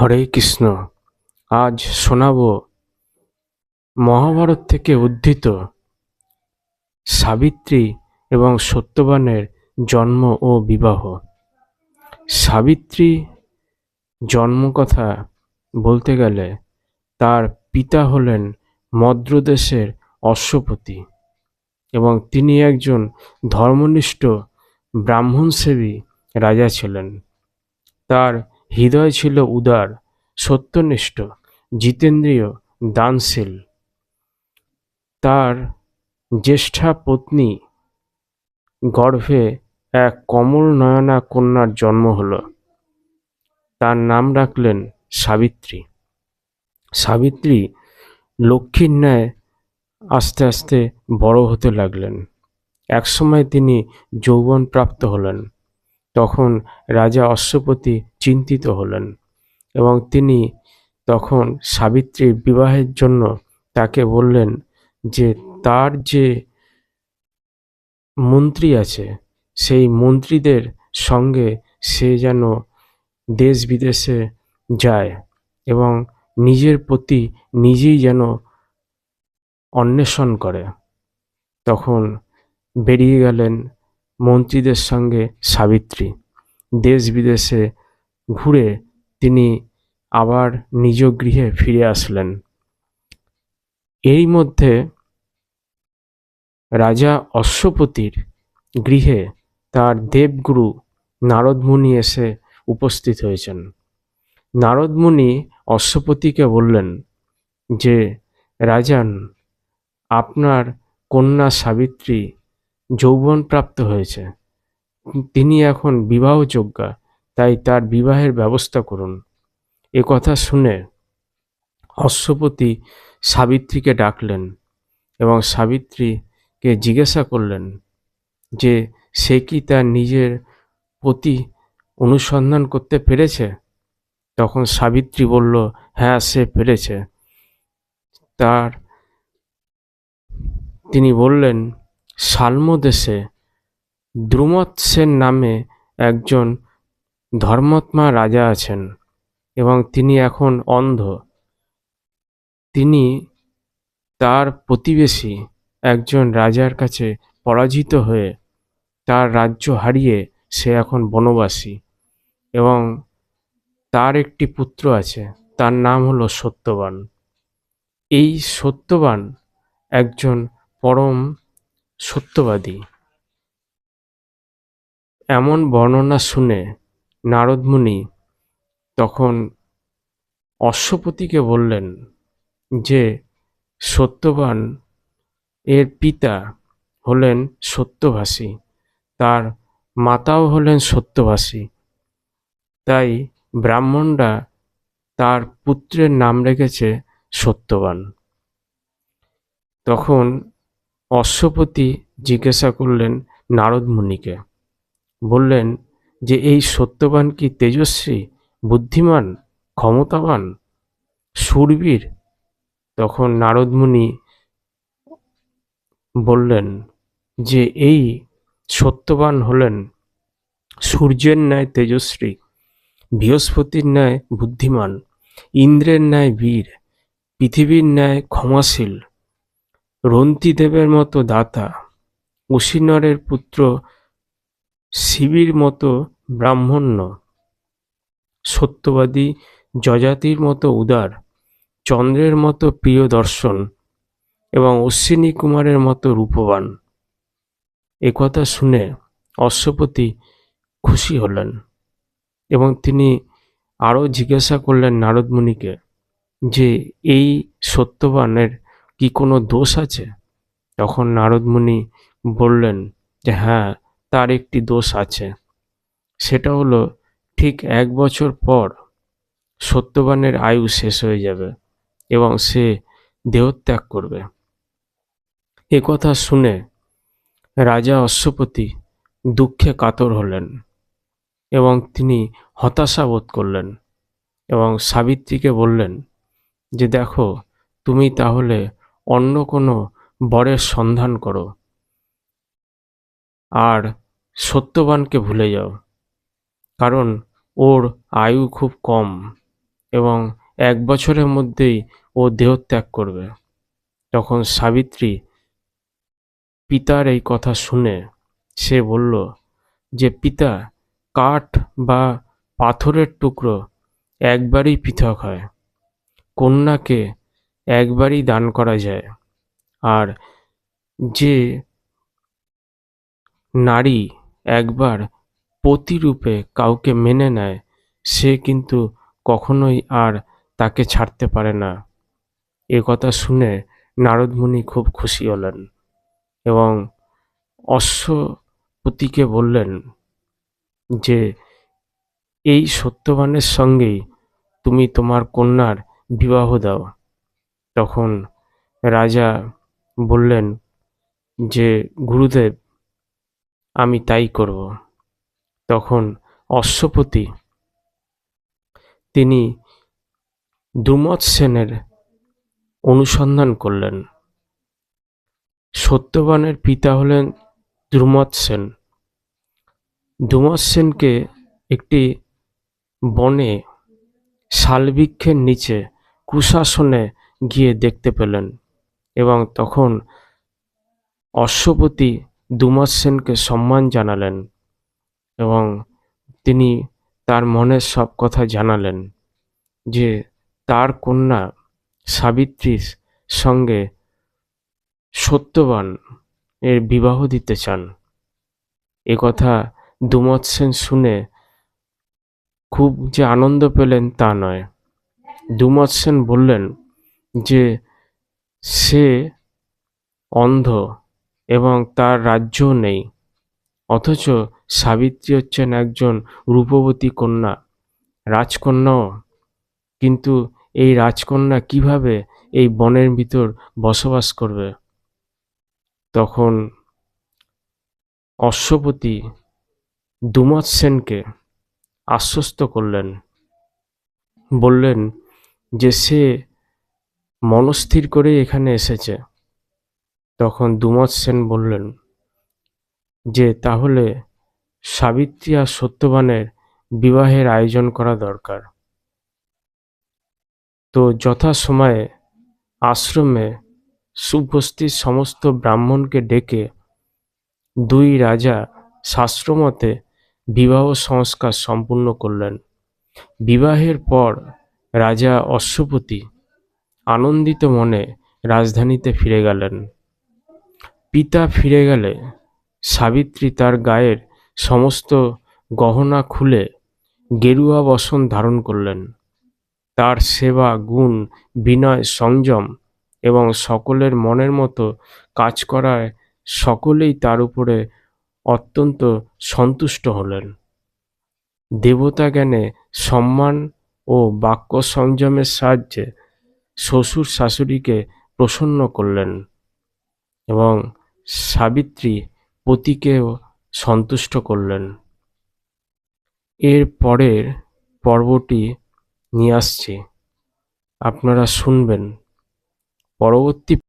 হরে কৃষ্ণ, আজ শোনাব মহাভারত থেকে উদ্ধৃত সাবিত্রী এবং সত্যবানের জন্ম ও বিবাহ। সাবিত্রী জন্মকথা বলতে গেলে তার পিতা হলেন মদ্রদেশের অশ্বপতি এবং তিনি একজন ধর্মনিষ্ঠ ব্রাহ্মণসেবী রাজা ছিলেন। তার হৃদয় ছিল উদার, সত্যনিষ্ঠ, জিতেন্দ্রীয়, দানশীল। তার জ্যেষ্ঠা পত্নী গর্ভে এক কমল নয়না কন্যার জন্ম হল। তার নাম রাখলেন সাবিত্রী। সাবিত্রী লক্ষ্মীর ন্যায় আস্তে আস্তে বড় হতে লাগলেন। একসময় তিনি যৌবন প্রাপ্ত হলেন। তখন রাজা অশ্বপতি চিন্তিত হলেন এবং তিনি তখন সাবিত্রীর বিবাহের জন্য তাকে বললেন যে, তার যে মন্ত্রী আছে, সেই মন্ত্রীদের সঙ্গে সে যেন দেশ বিদেশে যায় এবং নিজের প্রতি নিজেই যেন অন্বেষণ করে। তখন বেরিয়ে গেলেন মন্ত্রীদের সঙ্গে সাবিত্রী। দেশ বিদেশে ঘুরে তিনি আবার নিজ গৃহে ফিরে আসলেন। এই মধ্যে রাজা অশ্বপতির গৃহে তার দেবগুরু নারদমুনি এসে উপস্থিত হয়েছেন। নারদমুনি অশ্বপতিকে বললেন যে, রাজান, আপনার কন্যা সাবিত্রী যৌবন প্রাপ্ত হয়েছে। তিনি এখন বিবাহযোগ্যা, তাই তার বিবাহের ব্যবস্থা করুন। এ কথা শুনে অশ্বপতি সাবিত্রীকে ডাকলেন এবং সাবিত্রীকে জিজ্ঞাসা করলেন যে, সে কি তার নিজের প্রতি অনুসন্ধান করতে পেরেছে? তখন সাবিত্রী বলল হ্যাঁ সে পেরেছে। তার, তিনি বললেন সালম দেশে দ্রুমৎ সেন নামে একজন ধর্মাত্মা রাজা আছেন এবং তিনি এখন অন্ধ। তিনি তার প্রতিবেশী একজন রাজার কাছে পরাজিত হয়ে তার রাজ্য হারিয়ে সে এখন বনবাসী এবং তার একটি পুত্র আছে, তার নাম হলো সত্যবান। এই সত্যবান একজন পরম সত্যবাদী। এমন বর্ণনা শুনে নারদমুনি তখন অশ্বপতিকে বললেন যে, সত্যবান, এর পিতা হলেন সত্যভাষী, তার মাতাও হলেন সত্যভাষী। তাই ব্রাহ্মণরা তার পুত্রের নাম রেখেছে সত্যবান। তখন অশ্বপতি জিজ্ঞাসা করলেন, নারদ মুনিকে। বললেন, যে এই সত্যবান কি তেজস্বী, বুদ্ধিমান, ক্ষমতাবান, সুরবীর? তখন নারদমুনি বললেন, যে এই সত্যবান হলেন, সূর্যের ন্যায় তেজস্বী, বৃহস্পতির ন্যায় বুদ্ধিমান, ইন্দ্রের ন্যায় বীর, পৃথিবীর ন্যায় ক্ষমাশীল রন্তিদেবের মতো দাতা, উশিনরের পুত্র শিবির মতো ব্রাহ্মণ্য, সত্যবাদী যজাতির মতো উদার, চন্দ্রের মতো প্রিয় দর্শন এবং অশ্বিনী কুমারের মতো রূপবান। একথা শুনে অশ্বপতি খুশি হলেন এবং তিনি আরও জিজ্ঞাসা করলেন নারদমুনিকে যে, এই সত্যবানের কি কোনো দোষ আছে? তখন নারদমুনি বললেন যে হ্যাঁ তার একটি দোষ আছে। সেটা হলো, ঠিক এক বছর পর সত্যবানের আয়ু শেষ হয়ে যাবে এবং সে দেহত্যাগ করবে। এ কথা শুনে রাজা অশ্বপতি দুঃখে কাতর হলেন এবং তিনি হতাশা বোধ করলেন এবং সাবিত্রীকে বললেন যে, দেখো, তুমি তাহলে অন্য কোনো বরের সন্ধান করো। আর সত্যবানকে ভুলে যাও, কারণ ওর আয়ু খুব কম এবং এক বছরের মধ্যেই ও দেহত্যাগ করবে। তখন সাবিত্রী পিতার এই কথা শুনে সে বলল যে, পিতা, কাঠ বা পাথরের টুকরো একবারই পৃথক হয়। কন্যাকে একবারই দান করা যায়। আর যে নারী একবার পতিরূপে কাউকে মেনে নেয়, সে কিন্তু কখনোই আর তাকে ছাড়তে পারে না। এ কথা শুনে নারদমুনি খুব খুশি হলেন এবং অশ্বপতিকে বললেন যে, এই সত্যবানের সঙ্গেই তুমি তোমার কন্যার বিবাহ দাও। তখন রাজা বললেন যে, গুরুদেব, আমি তাই করব। তখন অশ্বপতি, তিনি দ্রুমৎ সেনের অনুসন্ধান করলেন। সত্যবানের পিতা হলেন দ্রুমৎ সেন। দ্রুমৎ সেনকে একটি বনে শালবৃক্ষের নিচে কুশাসনে গিয়ে দেখতে পেলেন এবং তখন অশ্বপতি দুমাস সেনকে সম্মান জানালেন এবং তিনি তার মনের সব কথা জানালেন যে তার কন্যা সাবিত্রীর সঙ্গে সত্যবান এর বিবাহ দিতে চান। এ কথা দুমত সেন শুনে খুব যে আনন্দ পেলেন তা নয়। দুমত সেন বললেন যে সে অন্ধ এবং তার রাজ্যও নেই। অথচ সাবিত্রী হচ্ছেন একজন রূপবতী কন্যা, রাজকন্যাও। কিন্তু এই রাজকন্যা কীভাবে এই বনের ভিতর বসবাস করবে? তখন অশ্বপতি দুমত সেনকে আশ্বস্ত করলেন। বললেন যে সে মনস্থির করে এখানে এসেছে। তখন দুমত সেন বললেন, যে, তাহলে সাবিত্রী আর সত্যবানের বিবাহের আয়োজন করা দরকার। তো যথাসময়ে আশ্রমে সুপস্থিত সমস্ত ব্রাহ্মণকে ডেকে দুই রাজা শাস্ত্রমতে বিবাহ সংস্কার সম্পূর্ণ করলেন। বিবাহের পর রাজা অশ্বপতি আনন্দিত মনে রাজধানীতে ফিরে গেলেন। পিতা ফিরে গেলে সাবিত্রী তার গায়ের সমস্ত গহনা খুলে গেরুয়া বসন ধারণ করলেন। তার সেবা, গুণ, বিনয়, সংযম এবং সকলের মনের মতো কাজ করায় সকলেই তার উপরে অত্যন্ত সন্তুষ্ট হলেন। দেবতা জ্ঞানে সম্মান ও বাক্য সংযমের সাহায্যে শ্বশুর শাশুড়িকে প্রসন্ন করলেন এবং সাবিত্রী পতিকেও সন্তুষ্ট করলেন। এর পরের পর্বটি নিয়ে আসছি। আপনারা শুনবেন। পরবর্তী